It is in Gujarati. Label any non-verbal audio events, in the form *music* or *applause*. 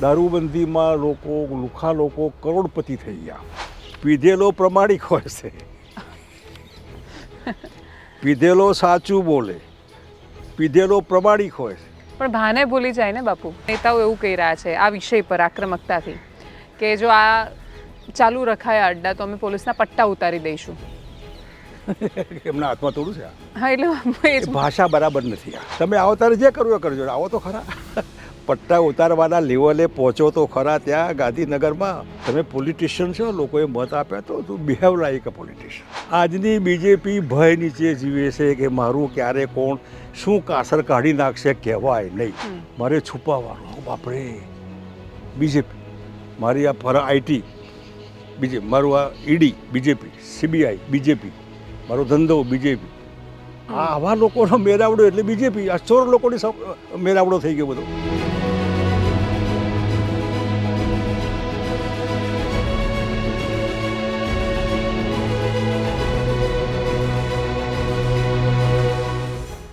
દારૂબંધીમાં લોકો લુખા લોકો કરોડપતિ થઈ ગયા. પીધેલો પ્રમાણિક હોય છે. પીધેલો સાચું બોલે. પીધેલો પ્રમાણિક હોય છે. પણ ભાને ભૂલી જાય ને બાપુ. નેતાઓ એવું કહી રહ્યા છે આ વિષય પર આક્રમકતાથી કે જો આ ચાલુ રખાયા અડ્ડા તો અમે પોલીસના પટ્ટા ઉતારી દઈશું. *laughs* એમના હાથમાં થોડું છે હા એટલે ભાષા બરાબર નથી આ. તમે આવો તારે જે કરવું એ કરજો. આવો તો ખરા. પટ્ટા ઉતારવાના લેવલે પહોંચો તો ખરા ત્યાં ગાંધીનગરમાં. તમે પોલિટિશિયન છો લોકોએ મત આપ્યા તો તું બિહેવ લાઈક અ પોલિટિશિયન આજની બીજેપી ભય નીચે જીવે છે કે મારું ક્યારે કોણ શું કાસર કાઢી નાખશે કહેવાય નહીં. મારે છુપાવવાનું. બાપરે. બીજેપી. મારી આ ફર આઈટી બીજે મારું આ ઈડી બીજેપી સીબીઆઈ બીજેપી. મારો ધંધો બીજેપી. આ આવા લોકોનો મેરાવડો એટલે બીજેપી. આ ચોર લોકોની મેરાવડો થઈ ગયો બધો.